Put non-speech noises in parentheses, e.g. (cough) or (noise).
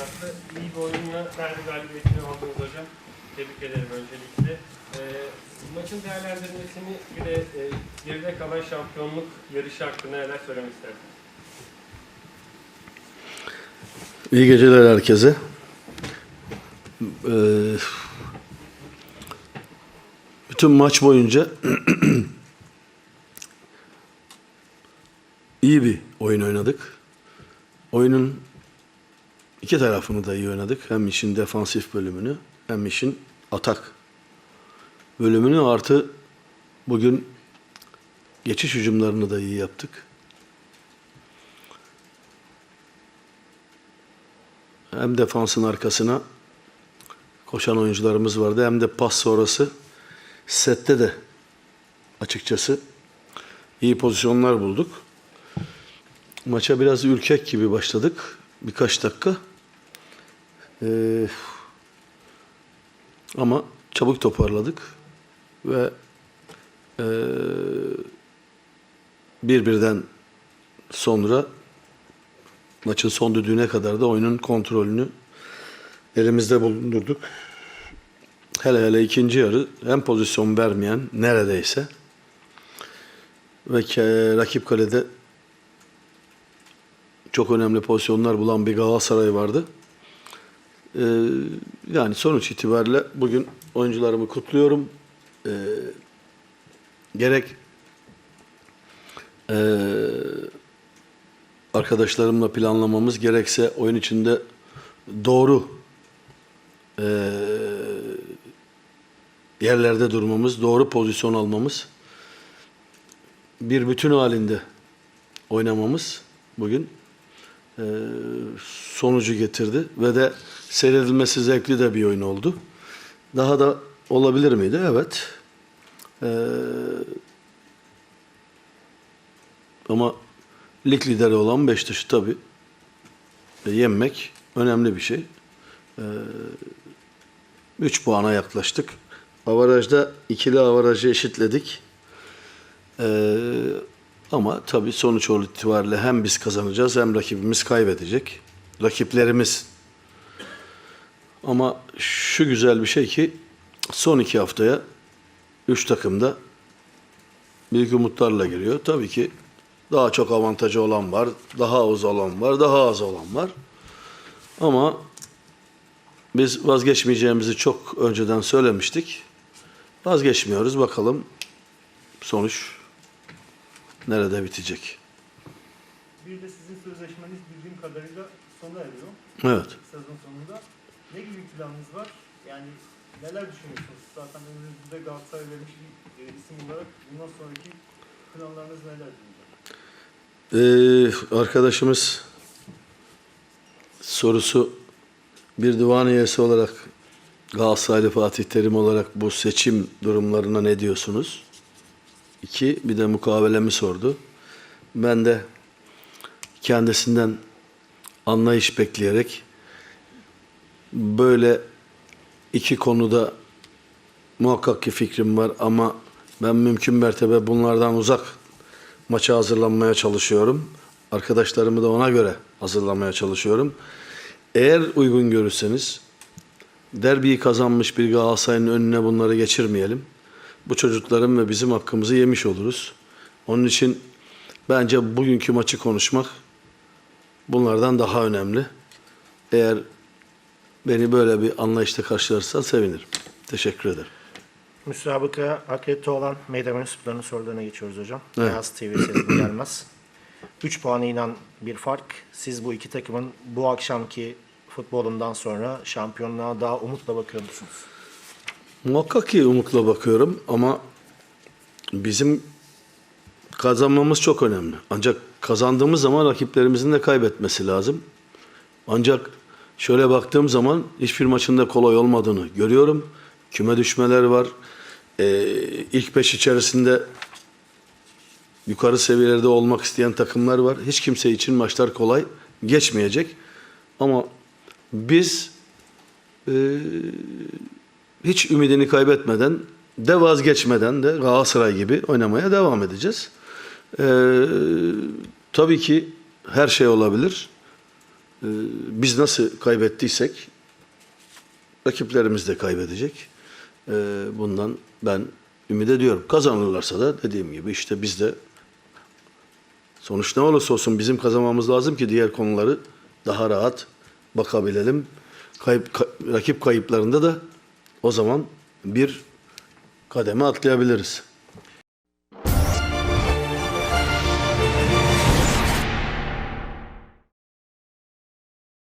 artı. İyi bir oyunla derbi galibiyetini aldınız hocam. Tebrik ederim öncelikle. Ee, maçın değerlendirmesini bir de e, geride kalan şampiyonluk yarışı hakkında neler söylemek istersiniz? İyi geceler herkese. Ee, bütün maç boyunca (clears throat) iyi bir oyun oynadık. Oyunun iki tarafını da iyi oynadık. Hem işin defansif bölümünü hem işin atak bölümünü artı bugün geçiş hücumlarını da iyi yaptık. Hem defansın arkasına koşan oyuncularımız vardı hem de pas sonrası sette de açıkçası iyi pozisyonlar bulduk. Maça biraz ürkek gibi başladık birkaç dakika. Ee, ama çabuk toparladık ve ee, bir birden sonra maçın son düdüğüne kadar da oyunun kontrolünü elimizde bulundurduk. Hele hele ikinci yarı hem pozisyon vermeyen neredeyse ve ke- rakip kalede çok önemli pozisyonlar bulan bir Galatasaray vardı. Ee, yani sonuç itibariyle bugün oyuncularımı kutluyorum. Ee, gerek ee, arkadaşlarımla planlamamız gerekse oyun içinde doğru eee, yerlerde durmamız, doğru pozisyon almamız, bir bütün halinde oynamamız bugün eee, sonucu getirdi ve de seyredilmesi zevkli de bir oyun oldu. Daha da olabilir miydi? Evet. Eee, ama lig lideri olan Beşiktaş'ı tabii e, yenmek önemli bir şey. 3 puana yaklaştık. Avarajda ikili avarajı eşitledik. Ee, ama tabii sonuç itibariyle hem biz kazanacağız hem rakibimiz kaybedecek. Rakiplerimiz. Ama şu güzel bir şey ki son iki haftaya üç takım da büyük umutlarla giriyor. Tabii ki daha çok avantajı olan var, daha az olan var, daha az olan var. Ama biz vazgeçmeyeceğimizi çok önceden söylemiştik. Vazgeçmiyoruz. Bakalım sonuç nerede bitecek. Bir de sizin sözleşmeniz bildiğim kadarıyla sona eriyor Evet. sezon sonunda. Ne gibi planınız var? Yani neler düşünüyorsunuz? Zaten önünüzde Galatasaray vermiş bir e, isim olarak bundan sonraki planlarınız neler? Ee, arkadaşımız sorusu bir divan üyesi olarak Galatasaraylı Fatih Terim olarak bu seçim durumlarına ne diyorsunuz? İki, bir de mukavelemi sordu. Ben de kendisinden anlayış bekleyerek böyle iki konuda muhakkak ki fikrim var ama ben mümkün mertebe bunlardan uzak maça hazırlanmaya çalışıyorum. Arkadaşlarımı da ona göre hazırlamaya çalışıyorum. Eğer uygun görürseniz derbiyi kazanmış bir Galatasaray'ın önüne bunları geçirmeyelim. Bu çocukların ve bizim hakkımızı yemiş oluruz. Onun için bence bugünkü maçı konuşmak bunlardan daha önemli. Eğer beni böyle bir anlayışla karşılarsan sevinirim. Teşekkür ederim. Müsabaka akredite olan meydan mensuplarının sorularına geçiyoruz hocam. Evet. Beyaz TV Selim gelmez. 3 puana inen bir fark. Siz bu iki takımın bu akşamki futbolundan sonra şampiyonluğa daha umutla bakıyor musunuz? Muhakkak ki umutla bakıyorum ama bizim kazanmamız çok önemli. Ancak kazandığımız zaman rakiplerimizin de kaybetmesi lazım. Ancak şöyle baktığım zaman hiçbir maçında kolay olmadığını görüyorum. Küme düşmeler var. Ee, ilk beş içerisinde yukarı seviyelerde olmak isteyen takımlar var. Hiç kimse için maçlar kolay geçmeyecek. Ama biz e, hiç ümidini kaybetmeden de vazgeçmeden de Galatasaray gibi oynamaya devam edeceğiz. Ee, tabii ki her şey olabilir. Ee, biz nasıl kaybettiysek rakiplerimiz de kaybedecek. Ee, bundan ben ümit ediyorum. Kazanırlarsa da dediğim gibi işte biz de sonuç ne olursa olsun bizim kazanmamız lazım ki diğer konuları daha rahat bakabilelim. Kayıp, ka- rakip kayıplarında da o zaman bir kademe atlayabiliriz.